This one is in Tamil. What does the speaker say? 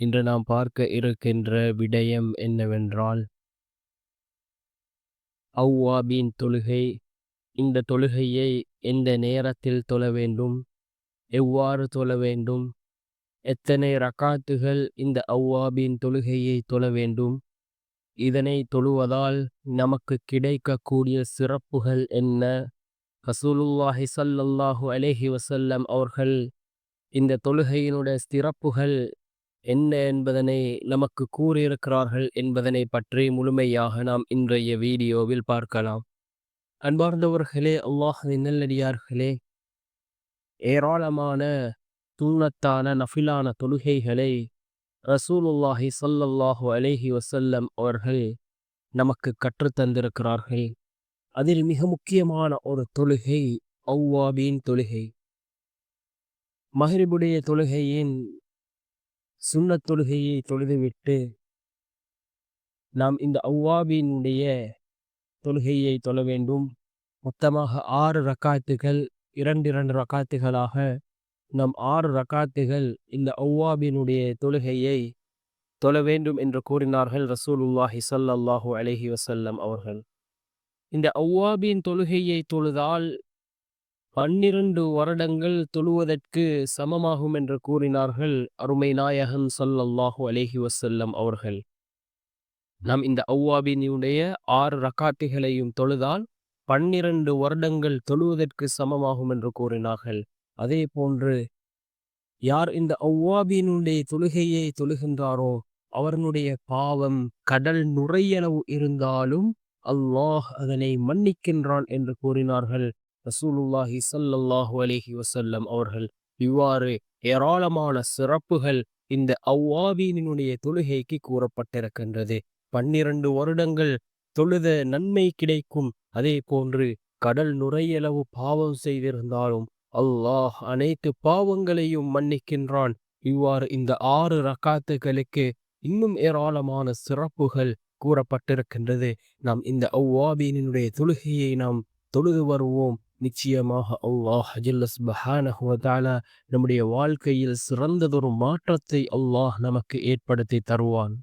இன்று நாம் பார்க்க இருக்கின்ற விடயம் என்னவென்றால் அவ்வாபின் தொழுகை இந்த தொழுகையை எந்த நேரத்தில் தொழ வேண்டும் எவ்வாறு தொழ வேண்டும் எத்தனை ரக்காத்துகள் இந்த அவ்வாபின் தொழுகையை தொழ வேண்டும் இதனை தொழுவதால் நமக்கு கிடைக்கக்கூடிய சிறப்புகள் என்ன? ஹசூலுல்லாஹி சல்லல்லாஹு அலேஹி வசல்லம் அவர்கள் இந்த தொழுகையினுடைய சிறப்புகள் என்ன என்பதனை நமக்கு கூறியிருக்கிறார்கள் என்பதனை பற்றி முழுமையாக நாம் இன்றைய வீடியோவில் பார்க்கலாம். அன்பார்ந்தவர்களே அல்லாஹின் நல்லடியார்களே ஏராளமான துண்ணத்தான நஃபிலான தொழுகைகளை ரசூலுல்லாஹி சல்லல்லாஹு அலேஹி வசல்லம் அவர்கள் நமக்கு கற்றுத்தந்திருக்கிறார்கள் அதில் மிக முக்கியமான ஒரு தொழுகை அவ்வாபின் தொழுகை. மஹரிபுடைய தொழுகையின் சுண்ணத் தொழுகையை தொழுதுவிட்டு நாம் இந்த அவ்வாபினுடைய தொழுகையை தொழ வேண்டும். மொத்தமாக ஆறு ரக்காத்துகள் இரண்டு இரண்டு ரக்காத்துகளாக நம் ஆறு ரக்காத்துகள் இந்த அவ்வாபினுடைய தொழுகையை தொழ வேண்டும் என்று கூறினார்கள் ரசூலுல்லாஹி சல்லாஹூ அலஹி வசல்லம் அவர்கள். இந்த அவ்வாபின் தொழுகையை தொழுதால் பன்னிரண்டு வருடங்கள் தொழுவதற்கு சமமாகும் என்று கூறினார்கள் அருமை நாயகன் சொல்லல்லாஹு அலேஹி வசல்லம் அவர்கள். நாம் இந்த அவ்வாபினுடைய ஆறு ரக்காட்டிகளையும் தொழுதால் பன்னிரண்டு வருடங்கள் தொழுவதற்கு சமமாகும் என்று கூறினார்கள். அதே போன்று யார் இந்த அவ்வாபினுடைய தொழுகையை தொழுகின்றாரோ அவர்களுடைய பாவம் கடல் நுரையளவு இருந்தாலும் அல்லாஹ் அதனை மன்னிக்கின்றான் என்று கூறினார்கள். ரசூலுல்லாஹி சல்லல்லாஹு அலிஹி வசல்லம் அவர்கள் இவ்வாறு ஏராளமான சிறப்புகள் இந்த அவ்வாபீனினுடைய தொழுகைக்கு கூறப்பட்டிருக்கின்றது. பன்னிரண்டு வருடங்கள் தொழுத நன்மை கிடைக்கும். அதே போன்று கடல் நுரையளவு பாவம் செய்திருந்தாலும் அல்லாஹ் அனைத்து பாவங்களையும் மன்னிக்கின்றான். இவ்வாறு இந்த ஆறு ரக்காத்துகளுக்கு இன்னும் ஏராளமான சிறப்புகள் கூறப்பட்டிருக்கின்றது. நாம் இந்த அவ்வாபீனினுடைய தொழுகையை நாம் தொழுது வருவோம். நிச்சயமாக அல்லாஹ் ஜில்லஸ்பஹானஹுவதாலா நம்முடைய வாழ்க்கையில் சிறந்ததொரு மாற்றத்தை அல்லாஹ் நமக்கு ஏற்படுத்தி தருவான்.